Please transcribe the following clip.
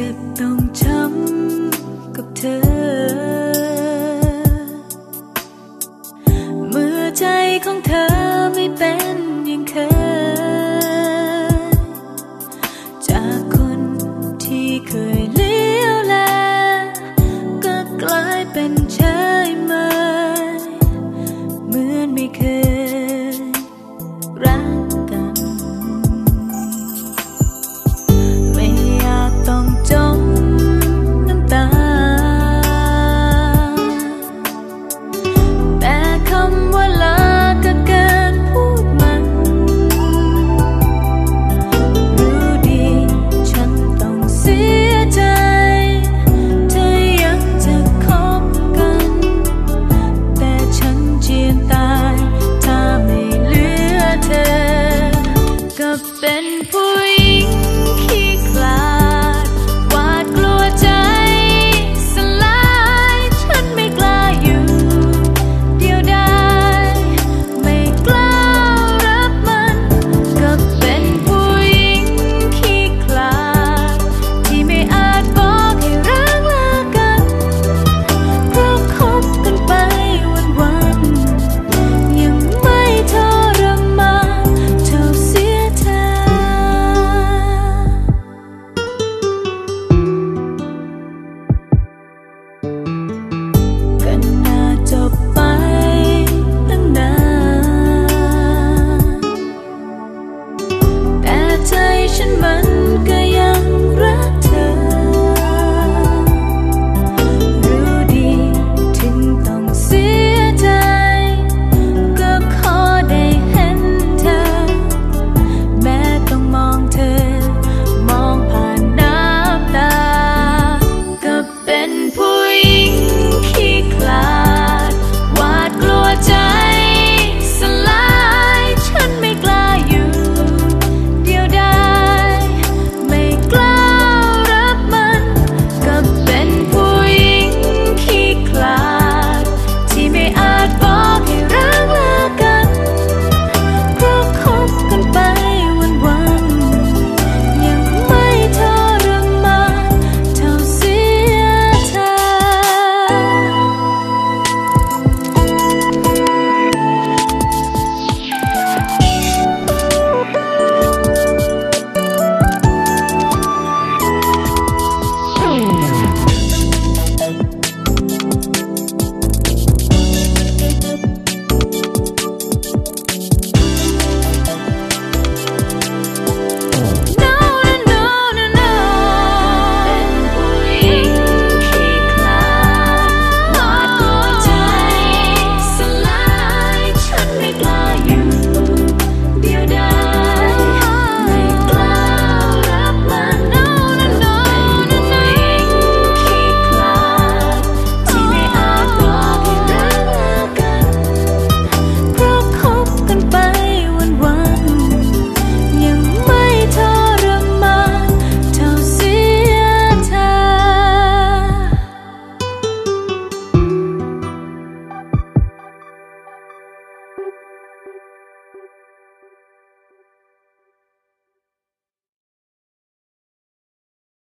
จ็บต้องช้ำกับเธอ เมื่อใจของเธอไม่เป็นอย่างเคย จากคนที่เคย